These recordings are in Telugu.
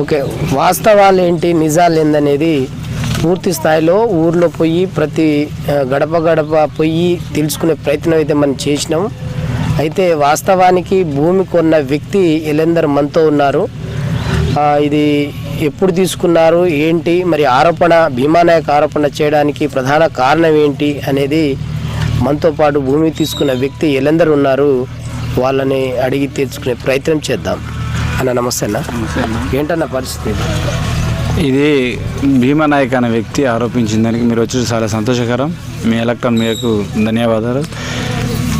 ఓకే. వాస్తవాలు ఏంటి? నిజాలు ఏందనేది పూర్తి స్థాయిలో ఊర్లో పోయి ప్రతి గడప గడప పోయి తెలుసుకునే ప్రయత్నం అయితే మనం చేసినాం. అయితే వాస్తవానికి భూమి కొన్న వ్యక్తి ఎలెందర్ మనతో ఉన్నారు. ఇది ఎప్పుడు తీసుకున్నారు? ఏంటి? మరి ఆరోపణ భీమానాయక్ ఆరోపణ చేయడానికి ప్రధాన కారణం ఏంటి? అనేది మనతో పాటు భూమి తీసుకున్న వ్యక్తి ఎలెందరు ఉన్నారు. వాళ్ళని అడిగి తెలుసుకునే ప్రయత్నం చేద్దాం. అన్న నమస్తే అన్న ఏంటన్న పరిస్థితి? ఇది? భీమానాయక్ అనే వ్యక్తి ఆరోపించిన దానికి మీరు వచ్చి చాలా సంతోషకరం. మీ ఎలక్ట్రాన్ మీకు ధన్యవాదాలు.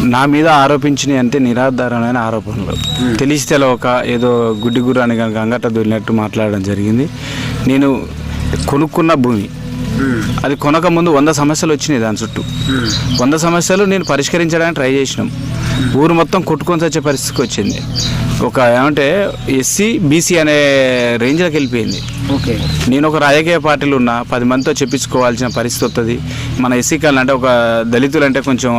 నా మీద ఆరోపించినవి అంటే నిరాధారమైన ఆరోపణలు. తెలిసి తెలవక ఏదో గుడ్డి గుర్రాన్ని కనుక అంగట దొరినట్టు మాట్లాడడం జరిగింది. నేను కొనుక్కున్న భూమి. అది కొనక ముందు వంద సమస్యలు వచ్చినాయి దాని చుట్టూ. వంద సమస్యలు నేను పరిష్కరించడానికి ట్రై చేసినాం. ఊరు మొత్తం కొట్టుకొని వచ్చే పరిస్థితికి వచ్చింది. ఒక ఏమంటే ఎస్సీ బీసీ అనే రేంజ్లోకి వెళ్ళిపోయింది. ఓకే. నేను ఒక రాజకీయ పార్టీలు ఉన్నా పది మందితో చెప్పించుకోవాల్సిన పరిస్థితి వస్తుంది మన ఎస్సీ కాలం అంటే ఒక దళితులు అంటే కొంచెం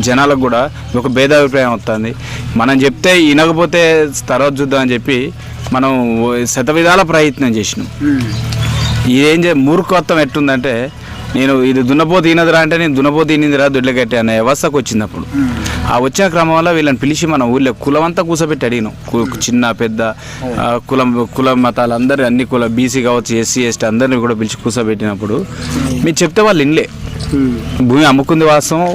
జనాలకు కూడా ఒక భేదాభిప్రాయం వస్తుంది మనం చెప్తే వినకపోతే తర్వాత చూద్దాం అని చెప్పి మనం శతవిధాల ప్రయత్నం చేసినాం. ఇదేం చే మూర్ఖత్వం ఎట్టుందంటే నేను ఇది దున్నపోతు ఈనదిరా అంటే నేను దున్నపోతు ఈనిందిరా దొడ్లగట్టి అనే వ్యవస్థకు వచ్చింది అప్పుడు ఆ వచ్చిన క్రమంలో వీళ్ళని పిలిచి మన ఊళ్ళో కులం అంతా కూసబెట్టి అడిగినాం. చిన్న పెద్ద కులం కుల మతాలు అందరు అన్ని కుల బీసీ కావచ్చు ఎస్సీ ఎస్టీ అందరిని కూడా పిలిచి కూసబెట్టినప్పుడు మీరు చెప్తే వాళ్ళు ఇన్లే భూమి అమ్ముకుంది వాస్తవం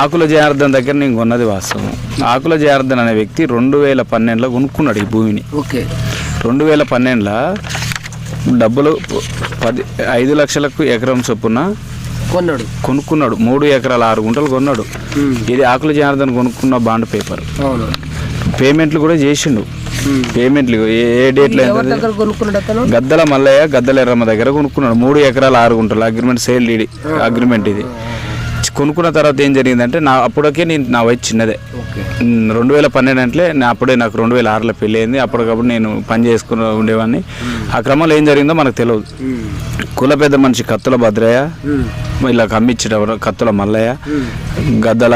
ఆకుల జయార్దన్ దగ్గర నేను కొన్నది వాస్తవం. ఆకుల జయార్దన్ అనే వ్యక్తి రెండు వేల పన్నెండులో కొనుక్కున్నాడు ఈ భూమిని. ఓకే. రెండు వేల పన్నెండులో డబ్బులు పది ఐదు లక్షలకు ఎకరం చొప్పున కొన్నాడు. కొనుక్కున్నాడు. మూడు ఎకరాల ఆరు గుంటలు కొన్నాడు. ఇది ఆకుల జనార్దన్ కొనుక్కున్న బాండ్ పేపర్. పేమెంట్లు కూడా చేసిండు. పేమెంట్లు ఏ డేట్లో గద్దల మల్లయ్య గద్దల ఎర్రమ్మ దగ్గర కొనుక్కున్నాడు. మూడు ఎకరాల ఆరు గుంటలు. అగ్రిమెంట్ సేల్ ఇది అగ్రిమెంట్ ఇది. కొనుక్కున్న తర్వాత ఏం జరిగిందంటే నా అప్పటికే నేను నా వయసు చిన్నదే. రెండు వేల పన్నెండు అంటే నా అప్పుడే నాకు రెండు వేల ఆరులో పెళ్ళి అయింది అప్పటికప్పుడు నేను పని చేసుకుని ఉండేవాడిని. ఆ క్రమంలో ఏం జరిగిందో మనకు తెలియదు కుల పెద్ద మనిషి కత్తుల భద్రయ్య ఇలా అమ్మిచ్చేటప్పుడు కత్తుల మల్లయ్య గద్దల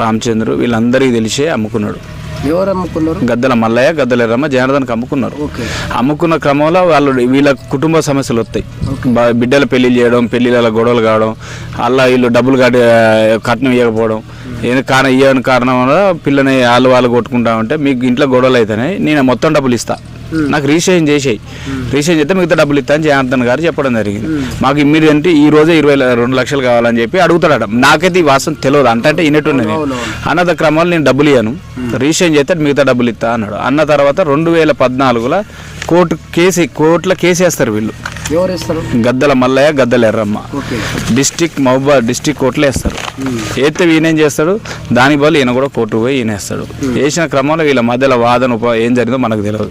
రామచంద్రు వీళ్ళందరికీ తెలిసే అమ్ముకున్నాడు. ఎవరు అమ్ముకున్నారు గద్దల మల్లయ్య గద్దల ఎర్రమ్మ జనార్దన్కి అమ్ముకున్నారు. అమ్ముకున్న క్రమంలో వాళ్ళు వీళ్ళ కుటుంబ సమస్యలు వస్తాయి. బా- బిడ్డల పెళ్ళి చేయడం పెళ్ళిళ్ళ గొడవలు కావడం అలా వీళ్ళు డబ్బులు కట్టి కట్నం ఇవ్వకపోవడం ఏది కారణం ఇవ్వని కారణం వల్ల పిల్లని వాళ్ళు వాళ్ళు కొట్టుకుంటా ఉంటే మీకు ఇంట్లో గొడవలు అయితేనే నేను మొత్తం డబ్బులు ఇస్తా. నాకు రిజిస్ట్రేషన్ చేసేయి. రిజిస్ట్రేషన్ చేస్తే మిగతా డబ్బులు ఇస్తా అని జనార్దన్ గారు చెప్పడం జరిగింది. మాకు ఇమ్మీడియట్ ఈ రోజే ఇరవై రెండు లక్షలు కావాలని చెప్పి అడుగుతాడట. నాకైతే ఈ వాసన తెలియదు. అంటే అంటే ఇన్నట్టున్నది అన్నద క్రమంలో నేను డబ్బులు ఇవ్వను రిజిస్ట్రేషన్ చేస్తే మిగతా డబ్బులు ఇస్తా అన్నాడు. అన్న తర్వాత రెండు వేల పద్నాలుగులో కోర్టు కేసు కోర్టులో కేసు వేస్తారు వీళ్ళు. గద్దల మల్లయ్య గద్దల ఎర్రమ్మ. డిస్టిక్ మహబూబాద్ డిస్టిక్ కోర్టులో వేస్తారు. వేస్తే ఈయన ఏం చేస్తాడు? దాని బదులు ఈయన కూడా కోర్టుకు పోయి ఈయన వేస్తాడు. వేసిన క్రమంలో వీళ్ళ మధ్యలో వాదన ఉప ఏం జరిగిందో మనకు తెలియదు.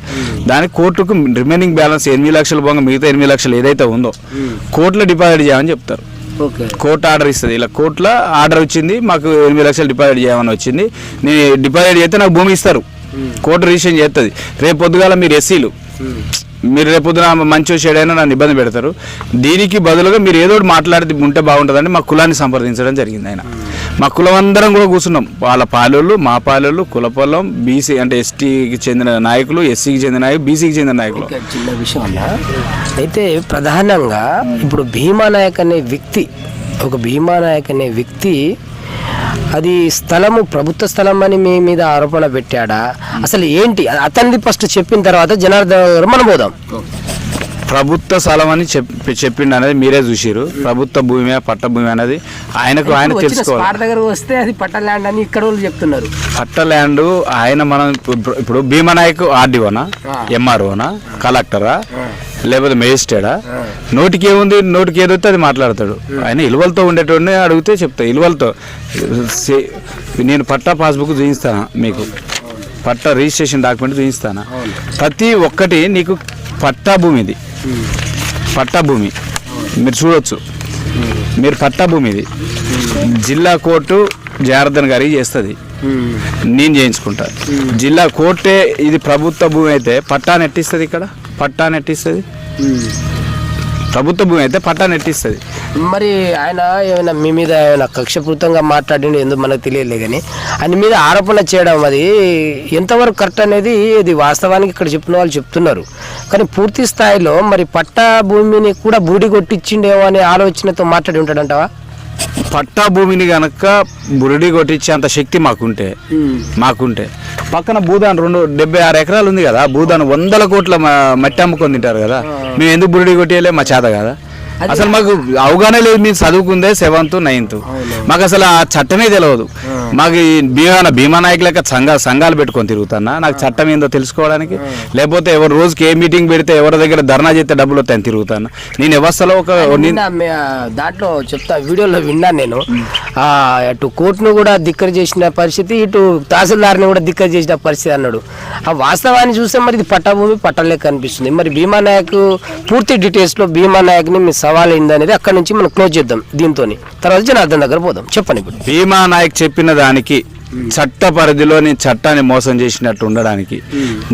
దానికి కోర్టుకు రిమైనింగ్ బ్యాలెన్స్ ఎనిమిది లక్షలు పోగా మిగతా ఎనిమిది లక్షలు ఏదైతే ఉందో కోర్టులో డిపాజిట్ చేయమని చెప్తారు. కోర్టు ఆర్డర్ ఇస్తుంది. ఇలా కోర్టులో ఆర్డర్ వచ్చింది మాకు ఎనిమిది లక్షలు డిపాజిట్ చేయమని వచ్చింది. నేను డిపాజిట్ చేస్తే నాకు భూమి ఇస్తారు. కోర్టు రిజిస్ట్రేషన్ చేస్తుంది. రేపు పొద్దుగాల మీరు ఎస్సీలు. మీరు రేపు మంచి చెడైనా నన్ను ఇబ్బంది పెడతారు. దీనికి బదులుగా మీరు ఏదో ఒకటి మాట్లాడితే ఉంటే బాగుంటుందని మా కులాన్ని సంప్రదించడం జరిగింది ఆయన. మా కులం అందరం కూడా కూర్చున్నాం. వాళ్ళ పాలోళ్ళు మా పాలోళ్ళు కుల పొలం బీసీ అంటే ఎస్టీకి చెందిన నాయకులు ఎస్సీకి చెందిన నాయకులు బీసీకి చెందిన నాయకులు. చిన్న విషయం అయితే ప్రధానంగా ఇప్పుడు భీమా నాయక్ అనే వ్యక్తి ఒక భీమా నాయక్ అనే వ్యక్తి అది స్థలము ప్రభుత్వ స్థలం అని మీ మీద ఆరోపణ పెట్టాడా? అసలు ఏంటి? అతనిది ఫస్ట్ చెప్పిన తర్వాత జనార్దన్ గారు మనం పోదాం. ప్రభుత్వ స్థలం అని చెప్పి చెప్పిండు అనేది మీరే చూసిరు ప్రభుత్వ భూమి పట్ట భూమి అనేది ఆయనకు ఆయన తెలుసుకోవాలి. దగ్గర వస్తే అది పట్ట ల్యాండ్ అని ఇక్కడ వాళ్ళు చెప్తున్నారు. పట్ట ల్యాండ్ ఆయన మనం ఇప్పుడు- ఇప్పుడు భీమనాయక్ ఆర్డీఓనా? ఎంఆర్ఓనా? కలెక్టరా? లేకపోతే మేజిస్ట్రేడా నోటికి ఏముంది నోటికి ఏదైతే అది మాట్లాడతాడు. ఆయన ఇలువలతో ఉండేటోడిని అడిగితే చెప్తా. ఇలువలతో. సే- నేను పట్టా పాస్బుక్ చూపిస్తాను మీకు? పట్టా రిజిస్ట్రేషన్ డాక్యుమెంట్ చూపిస్తాను? ప్రతి ఒక్కటి నీకు పట్టా భూమి ఇది పట్టా భూమి. మీరు చూడొచ్చు. మీరు పట్టా భూమి ఇది జిల్లా కోర్టు జనార్దన్ గారి చేస్తుంది. నేను చేయించుకుంటా. జిల్లా కోర్టే ఇది ప్రభుత్వ భూమి అయితే పట్టా నెట్టిస్తుంది ఇక్కడ? పట్టా నెట్టిస్తుంది. ప్రభుత్వ భూమి అయితే పట్టా నెట్టిస్తుంది. మరి ఆయన ఏమైనా మీ మీద ఏమైనా కక్షపూరితంగా మాట్లాడింది ఎందుకు మనకు తెలియలే కానీ ఆయన మీద ఆరోపణ చేయడం అది ఎంతవరకు కరెక్ట్ అనేది ఇది వాస్తవానికి ఇక్కడ చెప్పిన వాళ్ళు చెప్తున్నారు. కానీ పూర్తి స్థాయిలో మరి పట్టా భూమిని కూడా బూడి కొట్టించిండేమో అనే ఆలోచనతో మాట్లాడి ఉంటాడంటావా? పట్టా భూమిని గనక బురిడి కొట్టించేంత శక్తి మాకుంటే మాకుంటే. పక్కన భూదాన్ రెండు డెబ్బై ఆరు ఎకరాలు ఉంది కదా భూదాన్ వందల కోట్ల మట్టి అమ్ముకొని తింటారు కదా. మేము ఎందుకు బురిడి కొట్టేయలే? మా చేత కదా? అసలు మాకు అవగాహన లేదు మేము చదువుకుందే సెవెంత్ నైన్త్ మాకు అసలు ఆ చట్టమే తెలియదు మాకు భీమా భీమా నాయకులక సంఘ సంఘాలు పెట్టుకొని తిరుగుతానా నాకు చట్టం ఏందో తెలుసుకోవడానికి. లేకపోతే ఎవరు రోజుకి ఏ మీటింగ్ పెడితే ఎవరి దగ్గర ధర్నా చేస్తే డబ్బులు వస్తాయని తిరుగుతాను నేను వ్యవస్థలో ఒక దాంట్లో చెప్తా వీడియోలో విన్నాను నేను. అటు కోర్టును కూడా దిక్కర చేసిన పరిస్థితి ఇటు తహసీల్దార్ని కూడా దిక్కర చేసిన పరిస్థితి అన్నాడు. ఆ వాస్తవాన్ని చూస్తే మరి ఇది పట్టభూమి పట్టలేక కనిపిస్తుంది. మరి భీమా నాయక్ పూర్తి డీటెయిల్స్లో భీమా నాయక్ని మీ సవాల్ ఏంది అనేది అక్కడ నుంచి మనం క్లోజ్ చేద్దాం దీంతో తర్వాత జనార్దన్ దగ్గర పోదాం. చెప్పండి ఇప్పుడు. భీమా నాయక్ చెప్పిన దానికి చట్ట పరిధిలో నేను చట్టాన్ని మోసం చేసినట్టు ఉండడానికి.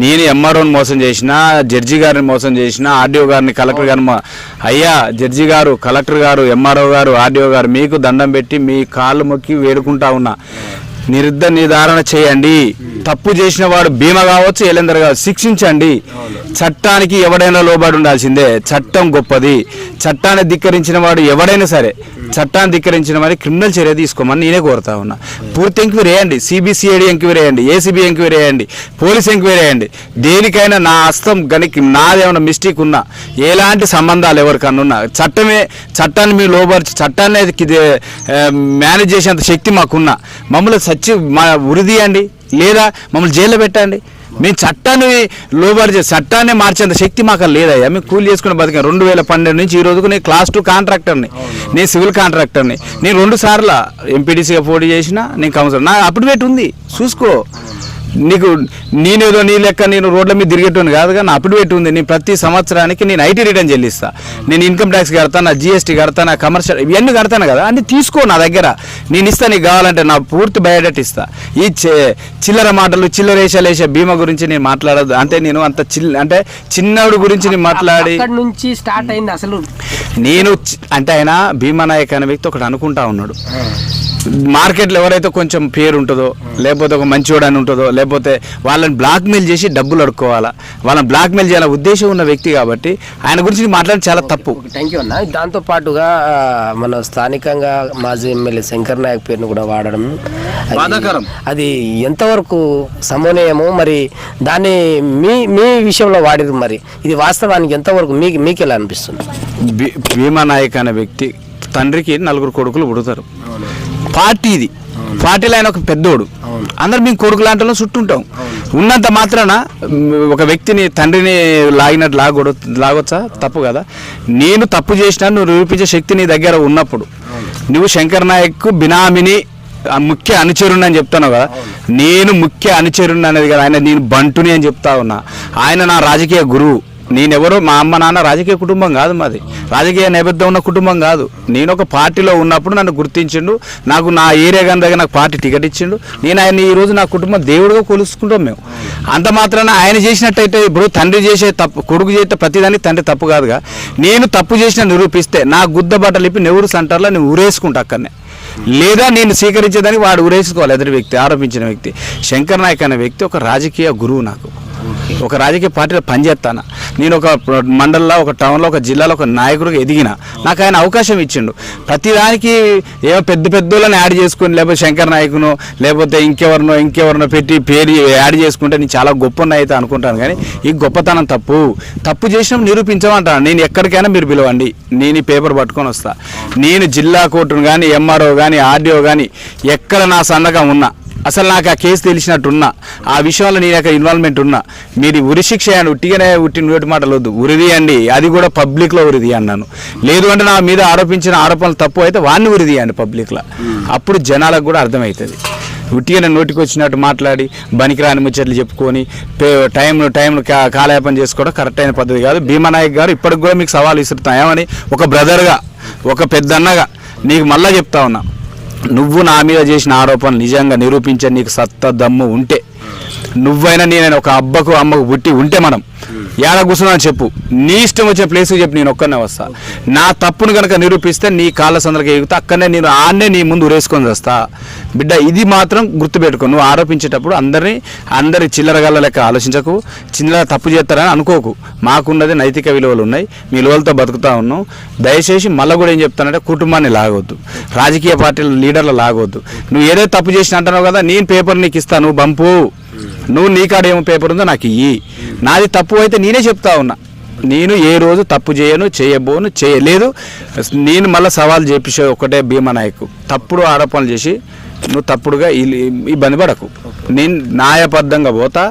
నేను ఎంఆర్ఓని మోసం చేసిన జడ్జి గారిని మోసం చేసిన ఆర్డీఓ గారిని కలెక్టర్ గారిని అయ్యా జడ్జి గారు కలెక్టర్ గారు ఎంఆర్ఓ గారు ఆర్డీఓ గారు మీకు దండం పెట్టి మీ కాళ్ళు మొక్కి వేడుకుంటా ఉన్నా. నిరుద్ధ నిర్ధారణ చేయండి. తప్పు చేసిన వాడు భీమ కావచ్చు ఎలెందర్ కావచ్చు శిక్షించండి. చట్టానికి ఎవడైనా లోబడి ఉండాల్సిందే. చట్టం గొప్పది. చట్టాన్ని ధిక్కరించిన వాడు ఎవడైనా సరే చట్టాన్ని ధిక్కరించిన మరి క్రిమినల్ చర్య తీసుకోమని నేనే కోరుతా ఉన్నా. పూర్తి ఎంక్వైరీ వేయండి సిబిసిఐడి ఎంక్వైరీ వేయండి ఏసీబీ ఎంక్వైరీ వేయండి పోలీస్ ఎంక్వైరీ వేయండి దేనికైనా నా హస్తం గనికి నాదేమైనా మిస్టేక్ ఉన్నా ఎలాంటి సంబంధాలు ఎవరికన్నా ఉన్నా చట్టమే చట్టాన్ని మీరు లోబరిచి చట్టాన్ని మేనేజ్ చేసేంత శక్తి మాకున్నా మమ్మల్ని సచ్చి మా ఉరిదీయండి. లేదా మమ్మల్ని జైల్లో పెట్టండి. మేము చట్టాన్ని లోబడి చట్టాన్ని మార్చేంత శక్తి మాకు లేదయ్యా. మేము కూలి చేసుకుని బతికాం. రెండు వేల పన్నెండు నుంచి ఈ రోజుకు నేను క్లాస్ టూ కాంట్రాక్టర్ని నేను సివిల్ కాంట్రాక్టర్ని నేను రెండు సార్లు ఎంపీడీసీగా పోటీ చేసిన నేను కౌన్సిలర్. నా అప్పుడు ఉంది. చూసుకో. నీకు నేనేదో నీ లెక్క నేను రోడ్ల మీద తిరిగేటోని కాదు కానీ అప్పుడు పెట్టి ఉంది. నేను ప్రతి సంవత్సరానికి నేను ఐటీ రిటర్న్ చెల్లిస్తా. నేను ఇన్కమ్ ట్యాక్స్ కడతాను నా జిఎస్టీ కడతాను నా కమర్షియల్ ఇవన్నీ కడతాను కదా. అన్ని తీసుకో నా దగ్గర. నేను ఇస్తా నీకు కావాలంటే నా పూర్తి బయోడేట్ ఇస్తా. ఈ చిల్లర మాటలు చిల్లర వేషాలు వేసే బీమా గురించి నేను మాట్లాడదు అంటే నేను అంత చిల్ అంటే చిన్నవాడు గురించి నేను మాట్లాడి నుంచి స్టార్ట్ అయింది అసలు. నేను అంటే ఆయన భీమా నాయక్ అనే వ్యక్తి ఒకటి అనుకుంటా ఉన్నాడు. మార్కెట్లో ఎవరైతే కొంచెం పేరు ఉంటుందో లేకపోతే ఒక మంచివాడు అని ఉంటుందో లేకపోతే వాళ్ళని బ్లాక్మెయిల్ చేసి డబ్బులు అడుక్కోవాలా? వాళ్ళని బ్లాక్మెయిల్ చేయాల ఉద్దేశం ఉన్న వ్యక్తి కాబట్టి ఆయన గురించి మాట్లాడడం చాలా తప్పు. థ్యాంక్ యూ అన్న. దాంతో పాటుగా మన స్థానికంగా మాజీ ఎమ్మెల్యే శంకర్ నాయక్ పేరును కూడా వాడడం. అది- ఎంతవరకు సమన్వయము మరి దాన్ని మీ మీ విషయంలో వాడిరు మరి. ఇది వాస్తవానికి ఎంతవరకు మీకు మీకు ఎలా అనిపిస్తుంది? భీ- భీమా నాయక్ అనే వ్యక్తి తండ్రికి నలుగురు కొడుకులు పుడతారు. పార్టీ ఇది. పార్టీలో ఆయన ఒక పెద్దోడు. అందరు మేము కొడుకు లాంటి చుట్టుంటాం. ఉన్నంత మాత్రాన ఒక వ్యక్తిని తండ్రిని లాగినట్టు లాగొడ లాగొచ్చా? తప్పు కదా. నేను తప్పు చేసినా నువ్వు నిరూపించే శక్తి నీ దగ్గర ఉన్నప్పుడు. నువ్వు శంకర్ నాయక్ బినామిని ముఖ్య అనుచరుణ్ణి అని చెప్తాను కదా. నేను ముఖ్య అనుచరుణ్ణి అనేది కదా. ఆయన నేను బంటుని అని చెప్తా ఉన్నా. ఆయన నా రాజకీయ గురువు. నేనెవరో మా అమ్మ నాన్న రాజకీయ కుటుంబం కాదు మాది. రాజకీయ నేపథ్యం ఉన్న కుటుంబం కాదు. నేను ఒక పార్టీలో ఉన్నప్పుడు నన్ను గుర్తించిండు. నాకు నా ఏరియా కానీ దగ్గర నాకు పార్టీ టికెట్ ఇచ్చిండు. నేను ఆయన ఈ రోజు నా కుటుంబం దేవుడిగా కొలుసుకుంటాం మేము. అంత మాత్రాన ఆయన చేసినట్టయితే ఇప్పుడు తండ్రి చేసే తప్పు కొడుకు చేసే ప్రతిదాన్ని తండ్రి తప్పు కాదుగా. నేను తప్పు చేసిన నిరూపిస్తే నా గుద్ద బట్టలు ఇప్పి నెవరు సెంటర్లో నేను ఊరేసుకుంటా అక్కడనే. లేదా నేను స్వీకరించేదానికి వాడు ఊరేసుకోవాలి. ఎదుటి వ్యక్తి ఆరోపించిన వ్యక్తి. శంకర్ నాయక్ అనే వ్యక్తి ఒక రాజకీయ గురువు నాకు. ఒక రాజకీయ పార్టీలో పనిచేస్తాను? నేను ఒక మండలంలో ఒక టౌన్లో ఒక జిల్లాలో ఒక నాయకుడిగా ఎదిగిన నాకు ఆయన అవకాశం ఇచ్చిండు. ప్రతిదానికి ఏమో పెద్ద పెద్దోళ్ళని యాడ్ చేసుకుని లేకపోతే శంకర్ నాయకును లేకపోతే ఇంకెవరినో ఇంకెవరినో పెట్టి పేరు యాడ్ చేసుకుంటే నేను చాలా గొప్ప అయితే అనుకుంటాను. కానీ ఈ గొప్పతనం తప్పు. తప్పు చేసినప్పుడు నిరూపించమంటాను. నేను ఎక్కడికైనా మీరు పిలవండి. నేను ఈ పేపర్ పట్టుకొని వస్తా. నేను జిల్లా కోర్టును కానీ ఎంఆర్ఓ కానీ ఆర్డీఓ కానీ ఎక్కడ నా సన్నగా ఉన్నా అసలు నాకు ఆ కేసు తెలిసినట్టున్నా ఆ విషయంలో నేను యొక్క ఇన్వాల్వ్మెంట్ ఉన్నా. మీరు ఉరి శిక్ష అని ఉట్టిగానే ఉట్టి నోటి మాటలు వద్దు. ఉరిది అండి అది కూడా పబ్లిక్లో ఉరిది అన్నాను. లేదు అంటే నా మీద ఆరోపించిన ఆరోపణలు తప్పు అయితే వాడిని ఉరిది అండి పబ్లిక్లో అప్పుడు జనాలకు కూడా అర్థమవుతుంది. ఉట్టిగానే నోటికి వచ్చినట్టు మాట్లాడి బనికిరాని ముచ్చట్లు చెప్పుకొని పే- టైంను టైం కాలయాపన చేసుకోవడం కరెక్ట్ అయిన పద్ధతి కాదు. భీమానాయక్ గారు ఇప్పటికి కూడా మీకు సవాల్ ఇస్తున్నాం ఏమని? ఒక బ్రదర్గా ఒక పెద్దన్నగా నీకు మళ్ళా చెప్తా ఉన్నా. నువ్వు నా మీద చేసిన ఆరోపణలు నిజంగా నిరూపించే నీకు సత్త దమ్ము ఉంటే. నువ్వైనా నేనైనా ఒక అబ్బకు అమ్మకు పుట్టి ఉంటే మనం. ఏడ కూర్చున్నా చెప్పు. నీ ఇష్టం వచ్చిన ప్లేస్ చెప్పు నేను ఒక్కనే వస్తా. నా తప్పును కనుక నిరూపిస్తే నీ కాళ్ళ సందరికి ఎగుతా అక్కడనే నేను ఆన్నే నీ ముందు ఉరేసుకొని వస్తా. బిడ్డ ఇది మాత్రం గుర్తుపెట్టుకో నువ్వు ఆరోపించేటప్పుడు అందరినీ అందరి చిల్లరగాళ్ళ లెక్క ఆలోచించకు చిల్లర తప్పు చేస్తారని అనుకోకు. మాకున్నది నైతిక విలువలు ఉన్నాయి మీ విలువలతో బతుకుతా ఉన్నాం. దయచేసి మళ్ళీ కూడా ఏం చెప్తానంటే కుటుంబాన్ని లాగవద్దు రాజకీయ పార్టీల లీడర్లు లాగవద్దు నువ్వు ఏదో తప్పు చేసిన అంటున్నావు కదా నేను పేపర్ నీకు ఇస్తాను బంపు. నువ్వు నీ కాడ ఏమో పేపర్ ఉందో నాకు ఇయ్యి. నాది తప్పు అయితే నేనే చెప్తా ఉన్నా. నేను ఏ రోజు తప్పు చేయను చేయబోను చేయలేదు. నేను మళ్ళీ సవాల్ చేపించే ఒకటే భీమా నాయకు. తప్పుడు ఆరోపణలు చేసి నువ్వు తప్పుడుగా ఇబ్బంది పడకు. నేను న్యాయబద్ధంగా పోతా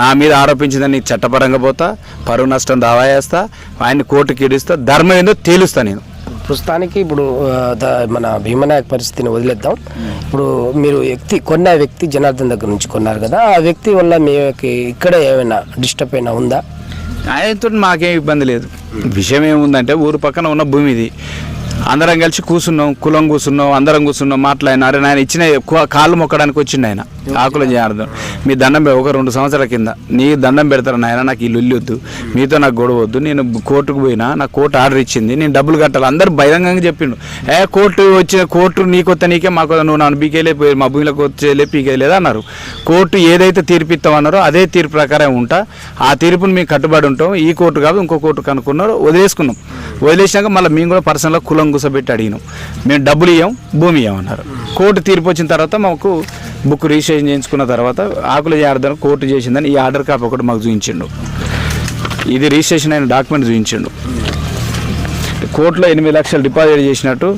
నా మీద ఆరోపించిందని చట్టపరంగా పోతా పరువు నష్టం దావా చేస్తా ఆయన్ని కోర్టుకి ఇడిస్తా ధర్మం ఏందో తేలుస్తా నేను. ప్రస్తుతానికి ఇప్పుడు మన భీమనాయక్ పరిస్థితిని వదిలేద్దాం. ఇప్పుడు మీరు వ్యక్తి కొన్న వ్యక్తి జనార్దన్ దగ్గర నుంచి కొన్నారు కదా ఆ వ్యక్తి వల్ల మీకు ఇక్కడ ఏమైనా డిస్టర్బ్ అయినా ఉందా? ఆయనతో మాకేం ఇబ్బంది లేదు. విషయం ఏముందంటే ఊరు పక్కన ఉన్న భూమి ఇది అందరం కలిసి కూర్చున్నాం కులం కూర్చున్నాం అందరం కూర్చున్నాం మాట్లాడినారు ఆయన ఇచ్చిన కాళ్ళు మొక్కడానికి వచ్చిండు ఆయన. ఆకుల చేరదాం మీ దండం ఒక రెండు సంవత్సరాల కింద. నీ దండం పెడతారు నాయన? నాకు ఇల్లు ఇల్లు వద్దు. మీతో నాకు గొడవ వద్దు. నేను కోర్టుకు పోయినా నాకు కోర్టు ఆర్డర్ ఇచ్చింది. నేను డబ్బులు కట్టాలి. అందరు బహిరంగంగా చెప్పిండు. ఏ కోర్టు వచ్చిన కోర్టు నీకు వస్తే నీకే మాకు నువ్వు నన్ను బీకేలే మా భూమిలోకి వచ్చేలే పీకేలేదు అన్నారు. కోర్టు ఏదైతే తీర్పిస్తామన్నారో అదే తీర్పు ప్రకారం ఉంటా. ఆ తీర్పును మేము కట్టుబడి ఉంటాం. ఈ కోర్టు కాదు ఇంకో కోర్టు కనుక్కున్నారు. వదిలేసుకున్నాం. వదిలేసినాక మళ్ళీ మేము కూడా పర్సనల్గా కులం కూసబెట్టి అడిగినాం. మేము డబ్బులు ఇవ్వం భూమి ఇవ్వమన్నారు కోర్టు తీర్పు వచ్చిన తర్వాత మాకు బుక్ రిజిస్ట్రేషన్ చేయించుకున్న తర్వాత ఆకుల జాగ్రత్త కోర్టు చేసిందని ఈ ఆర్డర్ కాపీ ఒకటి మాకు చూపించిండు. ఇది రిజిస్ట్రేషన్ అయిన డాక్యుమెంట్ చూపించిండు. కోర్టులో ఎనిమిది లక్షలు డిపాజిట్ చేసినట్టు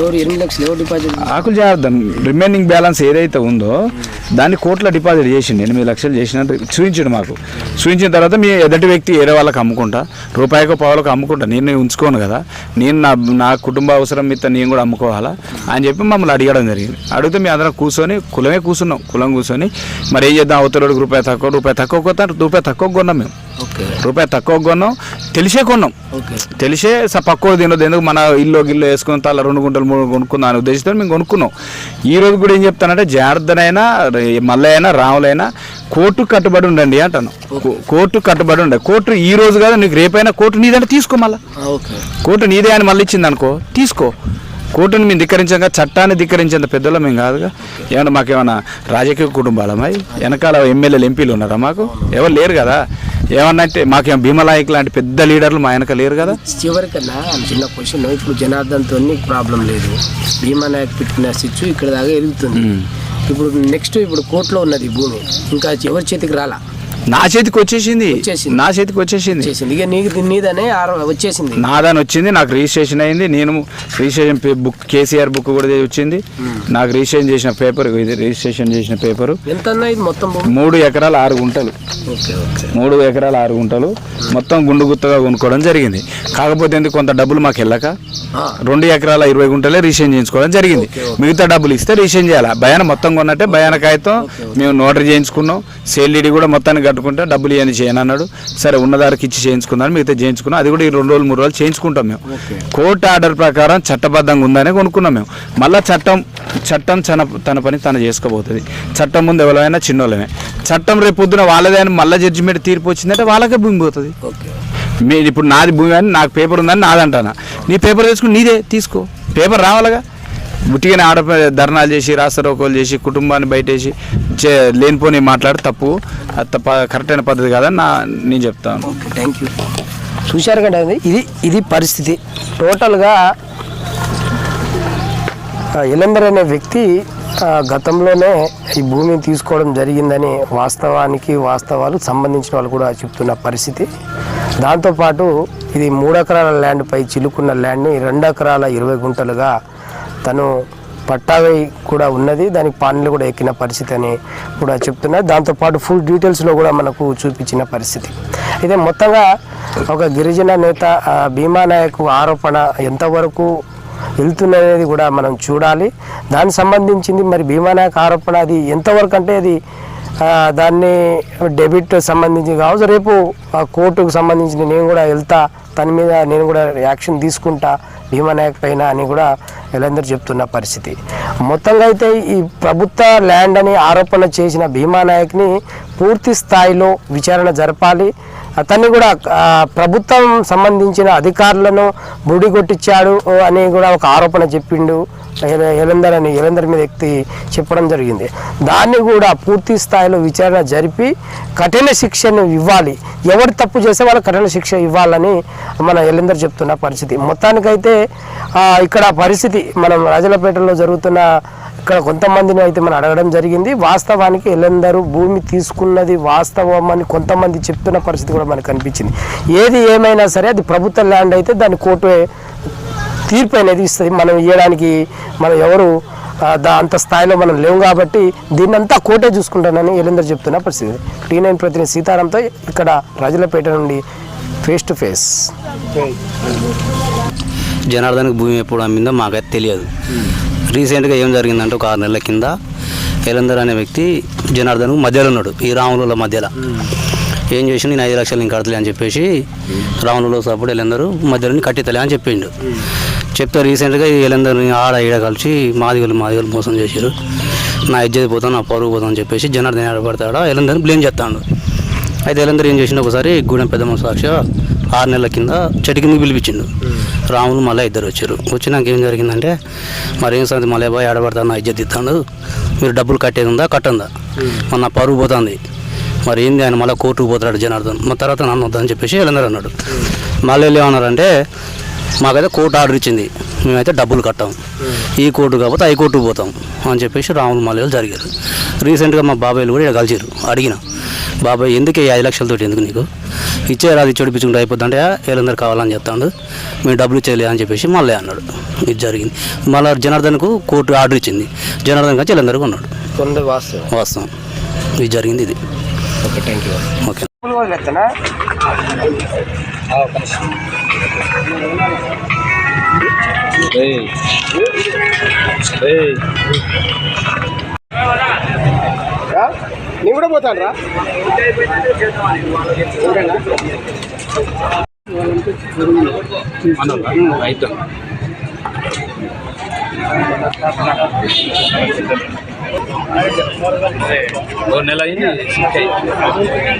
ఎవరు ఎనిమిది లక్షలు ఎవరు డిపాజిట్ ఆకులు జాగ్రత్త రిమైనింగ్ బ్యాలెన్స్ ఏదైతే ఉందో దాన్ని కోర్టులో డిపాజిట్ చేసిండు ఎనిమిది లక్షలు చేసినట్టు చూపించిండు మాకు. చూపించిన తర్వాత మీ ఎదుటి వ్యక్తి వేరే వాళ్ళకి అమ్ముకుంటా రూపాయికో పావులకు అమ్ముకుంటా నేను ఉంచుకోను కదా నేను నా నా కుటుంబ అవసరం మీద నేను కూడా అమ్ముకోవాలా అని చెప్పి మమ్మల్ని అడగడం జరిగింది. అడిగితే మీ అందరం కూర్చొని కులమే కూర్చున్నాం కులం కూర్చొని మరి ఏం చేద్దాం అవతలకి రూపాయి తక్కువ రూపాయి తక్కువ కొత్త రూపాయి తక్కువ కొన్నాం మేము. రూపాయి తక్కువ కొన్నాం తెలిసే కొన్నాం. తెలిసే స పక్కో తినదు ఎందుకు మన ఇల్లు గిల్లు వేసుకుని తల రెండు గుంటలు మూడు కొనుక్కుందాం అనే ఉద్దేశంతో మేము కొనుక్కున్నాం. ఈ రోజు కూడా ఏం చెప్తానంటే జాగ్రత్తనైనా మల్లైనా రాములైనా కోర్టు కట్టుబడి ఉండండి అంటాను. కోర్టు కట్టుబడి ఉండే కోర్టు ఈ రోజు కాదు నీకు రేపైనా కోర్టు నీదంటే తీసుకో మళ్ళా. కోర్టు నీదే అని మళ్ళీ ఇచ్చింది అనుకో తీసుకో. కోర్టుని మేము ధిక్కరించాక చట్టాన్ని ధిక్కరించేంత పెద్దలో మేము కాదుగా. ఏమన్నా మాకేమన్నా రాజకీయ కుటుంబాలమా వెనకాల ఎమ్మెల్యేలు ఎంపీలు ఉన్నారా మాకు? ఎవరు లేరు కదా. ఏమన్నా అంటే మాకేం భీమలాయక్ లాంటి పెద్ద లీడర్లు మా వెనక లేరు కదా. చివరికన్నా చిన్న క్వశ్చన్ ఇప్పుడు జనార్దన్తో ప్రాబ్లం లేదు. భీమా నాయక్ పెట్టిన స్విచ్ ఇక్కడ దాకా ఎదుగుతుంది. ఇప్పుడు నెక్స్ట్ ఇప్పుడు కోర్టులో ఉన్నది భూమి. ఇంకా ఎవరి చేతికి రాలా? నా చేతికి వచ్చేసింది. నా చేతికి వచ్చేసింది. ఇక నీకు నీదనే వచ్చేసింది. నాదాని వచ్చింది నాకు రిజిస్ట్రేషన్ అయింది. నేను రిజిస్ట్రేషన్ పే- బుక్ కేసీఆర్ బుక్ కూడా వచ్చింది. నాకు రిజిస్ట్రేషన్ చేసిన పేపర్ ఇది రిజిస్ట్రేషన్ చేసిన పేపరు. ఎంత ఇది మొత్తం మూడు ఎకరాలు ఆరు గుంటలు. మూడు ఎకరాలు ఆరు గుంటలు. మొత్తం గుండు గుత్తగా కొనుక్కోవడం జరిగింది. కాకపోతే ఎందుకు కొంత డబ్బులు మాకు వెళ్ళక? రెండు ఎకరాల ఇరవై గుంటలే రిజిస్ట్రేషన్ చేయించుకోవడం జరిగింది. మిగతా డబ్బులు ఇస్తే రిజిస్ట్రేషన్ చేయాలి? భయాన మొత్తం కొన్నట్టే భయాన కాగితం మేము నోటరీ చేయించుకున్నాం. సేల్డీడీ కూడా మొత్తాన్ని కట్టుకుంటే డబ్బులు ఇవన్నీ చేయను అన్నాడు. సరే ఉన్నదారికి ఇచ్చి చేయించుకున్నాను మిగతా చేయించుకున్నాం. అది కూడా ఈ రెండు రోజులు మూడు రోజులు చేయించుకుంటాం మేము. కోర్టు ఆర్డర్ ప్రకారం చట్టబద్ధంగా ఉందనే కొనుక్కున్నాం మేము. మళ్ళీ చట్టం చట్టం తన తన పని తను చేసుకోబోతుంది. చట్టం ముందు ఎవరైనా చిన్నోళ్ళమే. చట్టం రేపు పొద్దున వాళ్ళదే అని మళ్ళీ జడ్జిమెంట్ తీర్పు వచ్చిందంటే వాళ్ళకే భూమి పోతుంది. మీరు ఇప్పుడు నాది భూమి అని నాకు పేపర్ ఉందని నాదంటానా? నీ పేపర్ తెచ్చుకుని నీదే తీసుకో. పేపర్ రావాలిగా? ముట్టిగానే ఆడ ధర్నాలు చేసి రాసరోకోలు చేసి కుటుంబాన్ని బయటేసి చే లేనిపోని మాట్లాడి తప్పు. తప్ప కరెక్ట్ అయిన పద్ధతి కాదని నా నేను చెప్తాను థ్యాంక్ యూ. చూశారు కదా అది ఇది ఇది పరిస్థితి. టోటల్గా ఇలంబర్ అనే వ్యక్తి గతంలోనే ఈ భూమిని తీసుకోవడం జరిగిందని వాస్తవానికి వాస్తవాలు సంబంధించిన వాళ్ళు కూడా చెప్తున్న పరిస్థితి. దాంతోపాటు ఇది మూడు ఎకరాల ల్యాండ్పై చిలుకున్న ల్యాండ్ని రెండు ఎకరాల ఇరవై గుంటలుగా తను పట్టావై కూడా ఉన్నది దానికి పానీలు కూడా ఎక్కిన పరిస్థితి అని కూడా చెప్తున్నారు. దాంతోపాటు ఫుల్ డీటెయిల్స్లో కూడా మనకు చూపించిన పరిస్థితి. అయితే మొత్తంగా ఒక గిరిజన నేత భీమా నాయక్ ఆరోపణ ఎంతవరకు వెళ్తున్నది కూడా మనం చూడాలి. దానికి సంబంధించింది మరి భీమా నాయక్ ఆరోపణ అది ఎంతవరకు అంటే అది దాన్ని డెబిట్ సంబంధించి కావచ్చు రేపు ఆ కోర్టుకు సంబంధించి నేను కూడా వెళ్తా తన మీద నేను కూడా యాక్షన్ తీసుకుంటా భీమానాయక్ పైన అని కూడా వీళ్ళందరూ చెప్తున్న పరిస్థితి. మొత్తంగా అయితే ఈ ప్రభుత్వ ల్యాండ్ అని ఆరోపణ చేసిన భీమానాయక్ని పూర్తి స్థాయిలో విచారణ జరపాలి. అతన్ని కూడా ప్రభుత్వం సంబంధించిన అధికారులను బుడి కొట్టించాడు అని కూడా ఒక ఆరోపణ చెప్పిండు. అని ఎలందర్ మీద వ్యక్తి చెప్పడం జరిగింది. దాన్ని కూడా పూర్తి స్థాయిలో విచారణ జరిపి కఠిన శిక్షను ఇవ్వాలి. ఎవరు తప్పు చేస్తే వాళ్ళు కఠిన శిక్ష ఇవ్వాలని మన ఎలందర్ చెప్తున్న పరిస్థితి. మొత్తానికైతే ఇక్కడ పరిస్థితి మనం రాజలపేటలో జరుగుతున్న ఇక్కడ కొంతమందిని అయితే మనం అడగడం జరిగింది. వాస్తవానికి ఎల్లందరూ భూమి తీసుకున్నది వాస్తవం అని కొంతమంది చెప్తున్న పరిస్థితి కూడా మనకు కనిపించింది. ఏది ఏమైనా సరే అది ప్రభుత్వ ల్యాండ్ అయితే దాని కోర్టు తీర్పు అనేది ఇస్తుంది. మనం ఇవ్వడానికి మనం ఎవరు దా అంత స్థాయిలో మనం లేవు కాబట్టి దీన్నంతా కోటే చూసుకుంటానని ఎల్లందరూ చెప్తున్న పరిస్థితి. టీ నైన్ ప్రతినిధి సీతారాంతో ఇక్కడ రాజులపేట నుండి ఫేస్ టు ఫేస్. జనార్దన్కి భూమి ఎప్పుడు అమ్మిందో మాకైతే తెలియదు. రీసెంట్గా ఏం జరిగిందంటే ఒక ఆరు నెలల కింద ఎలందర్ అనే వ్యక్తి జనార్దన్ మధ్యలో ఉన్నాడు ఈ రాముల మధ్యలో. ఏం చేసి నేను ఐదు లక్షలు ఇంకా కడతలే అని చెప్పేసి రాములలో సపోర్ట్ ఎలందరూ మధ్యలో కట్టితలే అని చెప్పిండు. చెప్తే రీసెంట్గా వీళ్ళందరిని ఆడ ఈడ కలిసి మాదిగలు మాదిగలు మోసం చేశారు. నా ఇజ్జత్ పోతాను నా పరుగు పోతాను అని చెప్పేసి జనార్దన్ ఆడపడతాడా. వీళ్ళందరిని బ్లేమ్ చేస్తాడు. అయితే వీళ్ళందరూ ఏం చేసిండు ఒకసారి గూడెం పెద్దమ్మ సాక్ష ఆరు నెలల కింద చెట్టు కింద పిలిపించిండు. రాములు మళ్ళీ ఇద్దరు వచ్చారు. వచ్చినాక ఏం జరిగిందంటే మరి ఏం సంగతి మళ్ళీ బాయ్ ఆడబడతాను నా ఇజ్జత్ ఇస్తాడు మీరు డబ్బులు కట్టేది ఉందా కట్టందా? మన నా పరుగు పోతుంది. మరి ఏంది ఆయన మళ్ళీ కోర్టుకు పోతాడు జనార్దన్. మా తర్వాత నన్ను వద్దని చెప్పేసి వీళ్ళందరూ అన్నాడు. మళ్ళీ వీళ్ళు ఏమన్నారంటే మాకైతే కోర్టు ఆర్డర్ ఇచ్చింది. మేమైతే డబ్బులు కట్టాం. ఈ కోర్టు కాకపోతే హై కోర్టుకు పోతాం అని చెప్పేసి రాములు మల్లెలు జరిగారు. రీసెంట్గా మా బాబాయ్లు కూడా ఇక్కడ కలిసారు అడిగిన బాబాయ్ ఎందుకు ఐదు లక్షలతోటి ఎందుకు నీకు? ఇచ్చేది అది చెడిపించుకుంటే అయిపోతుంటే వీళ్ళందరూ కావాలని చెప్తాడు. మేము డబ్బులు ఇచ్చేయలే అని చెప్పేసి మళ్ళీ అన్నాడు. ఇది జరిగింది. మళ్ళీ జనార్దన్కు కోర్టు ఆర్డర్ ఇచ్చింది. జనార్దన్ కానీ వీళ్ళందరికీ ఉన్నాడు వాస్తవం వాస్తవం. ఇది జరిగింది ఇది. Okay thank you okay. నేను కూడా పోతాను రా రైట్ ఓ నెల అయింది సిక్ అయ్యి. యా,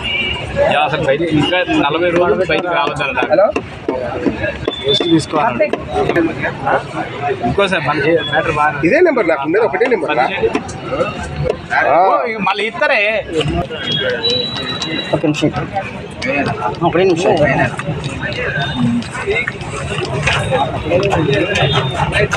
అసలు బయట ఇంకా నలభై రోజులు బయటకు రావద్దన్న హలో? రెస్ట్ తీసుకోవాలి ఇంకోసారి మళ్ళీ మ్యాటర్ బాగా ఇదే నెంబర్ నాకు ఉండేది ఒకటే నెంబర్ ఇక మళ్ళీ ఇస్తారే? ఒక నిమిషం ఒకటే నిమిషం నైస్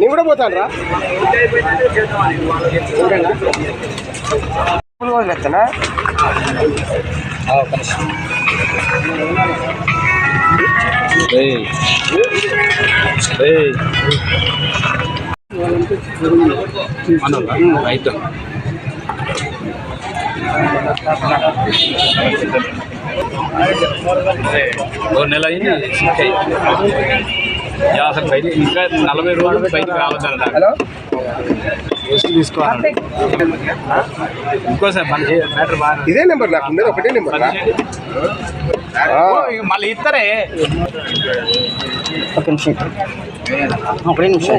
నేను కూడా పోతాను రా. వదిలేస్తానా రైట్ ఓ నెల అయింది. అసలు బయట ఇంకా నలభై రోజులు బయటకు రావద్దన్న హలో? రెస్ట్ తీసుకోవాలి. ఇంకోసారి మళ్ళీ మ్యాటర్ బాగా ఇదే నెంబర్ నాకు ఉండేది ఒకటే నెంబర్ ఇక మళ్ళీ ఇస్తారే ఒక నిమిషం ఒకటే నిమిషం.